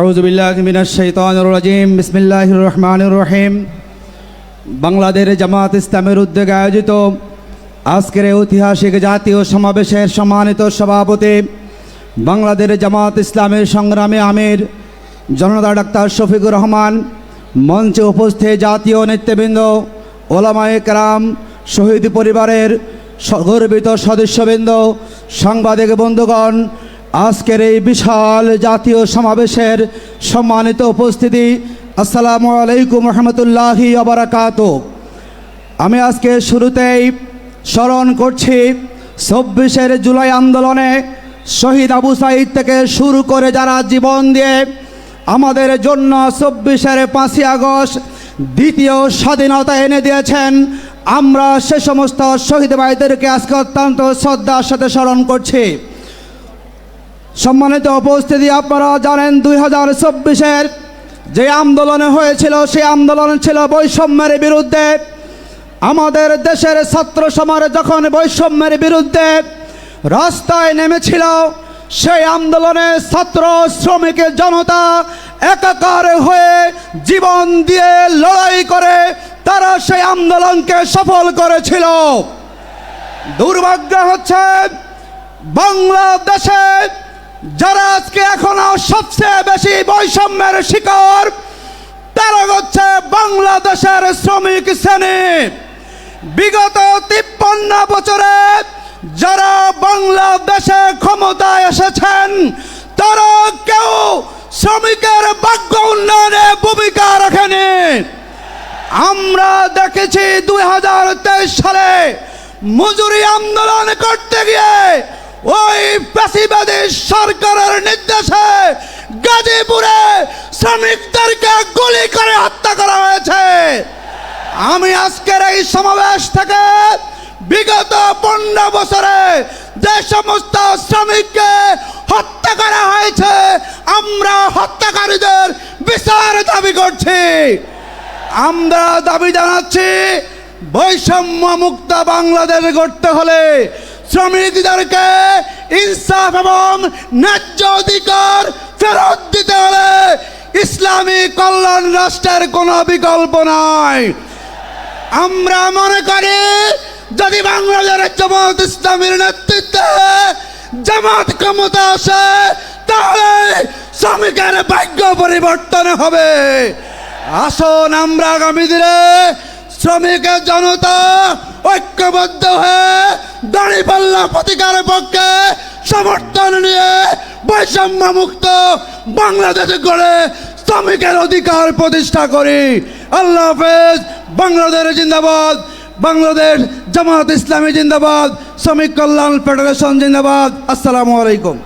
আউজবিল্লাহমিনাজিম বিসমিল্লাহ রহমান রহিম। বাংলাদেশ জামাত ইসলামের উদ্যোগে আয়োজিত আজকের ঐতিহাসিক জাতীয় সমাবেশের সম্মানিত সভাপতি বাংলাদেশ জামাত ইসলামের সংগ্রামে আমির জনতা ডাক্তার শফিকুর রহমান, মঞ্চে উপস্থিত জাতীয় নেতৃবৃন্দ, ওলামায়ে কারাম, শহীদ পরিবারের গর্বিত সদস্যবৃন্দ, সাংবাদিক বন্ধুগণ আজকের এই বিশাল জাতীয় সমাবেশের সম্মানিত উপস্থিতি। আসসালামু আলাইকুম রহমতুল্লাহি আবরাকাত আমি আজকে শুরুতেই স্মরণ করছি, চব্বিশের জুলাই আন্দোলনে শহীদ আবু সাইদ থেকে শুরু করে যারা জীবন দিয়ে আমাদের জন্য চব্বিশের পাঁচই আগস্ট দ্বিতীয় স্বাধীনতা এনে দিয়েছেন, আমরা সে সমস্ত শহীদ ভাইদেরকে আজকে অত্যন্ত শ্রদ্ধার সাথে স্মরণ করছি। সম্মানিত উপস্থিতি, আপনারা জানেন দুই হাজার চব্বিশের যে আন্দোলন হয়েছিল, সেই আন্দোলন ছিল বৈষম্যের বিরুদ্ধে। আমাদের দেশের ছাত্র সমাজ যখন বৈষম্যের বিরুদ্ধে রাস্তায় নেমেছিল, সেই আন্দোলনে ছাত্র শ্রমিকের জনতা একাকার হয়ে জীবন দিয়ে লড়াই করে তারা সেই আন্দোলনকে সফল করেছিল। দুর্ভাগ্য হচ্ছে, বাংলাদেশে যারা আজকে এখনও সবচেয়ে বেশি বৈষম্যের শিকার তারা হচ্ছে বাংলাদেশের শ্রমিক শ্রেণি। বিগত তিপ্পান্ন বছরে যারা বাংলাদেশে ক্ষমতায় এসেছেন, তারা কেউ শ্রমিকের ভাগ্য উন্নয়নে ভূমিকা রাখেনি। আমরা দেখেছি দুই হাজার তেইশ সালে মজুরি আন্দোলন করতে গিয়ে ওই পেশিবাদী সরকারের নির্দেশে গাজীপুরে শ্রমিকদেরকে গুলি করে হত্যা করা হয়েছে। আমি আজকের এই সমাবেশ থেকে বিগত পনেরো বছরে যে সমস্ত শ্রমিককে হত্যা করা হয়েছে, আমরা হত্যাকারীদের বিচার দাবি করছি। আমরা দাবি জানাচ্ছি বৈষম্য মুক্ত বাংলাদেশ গড়তে হলে শ্রমিকদেরকে ইনসাফ এবং ন্যায্য অধিকার ফেরত দিতে হলে ইসলামী কল্যাণ রাষ্ট্রের কোনো বিকল্প নাই। আমরা মনে করি, যদি বাংলাদেশের জামাত ইসলামের নেতৃত্বে জামাত ক্ষমতা আসে, তাহলে শ্রমিকের ভাগ্য পরিবর্তন হবে। আসুন আমরা আগামী দিনে শ্রমিকের জনতা ঐক্যবদ্ধ হয়ে দাঁড়িপাল্লা প্রতিকারের পক্ষে। সমর্থন নিয়ে বৈষম্য মুক্ত বাংলাদেশে গড়ে শ্রমিকের অধিকার প্রতিষ্ঠা করি। আল্লাহ হাফেজ, বাংলাদেশ জিন্দাবাদ। বাংলাদেশ জামাত ইসলামী জিন্দাবাদ। শ্রমিক কল্যাণ ফেডারেশন জিন্দাবাদ। আসসালামু আলাইকুম।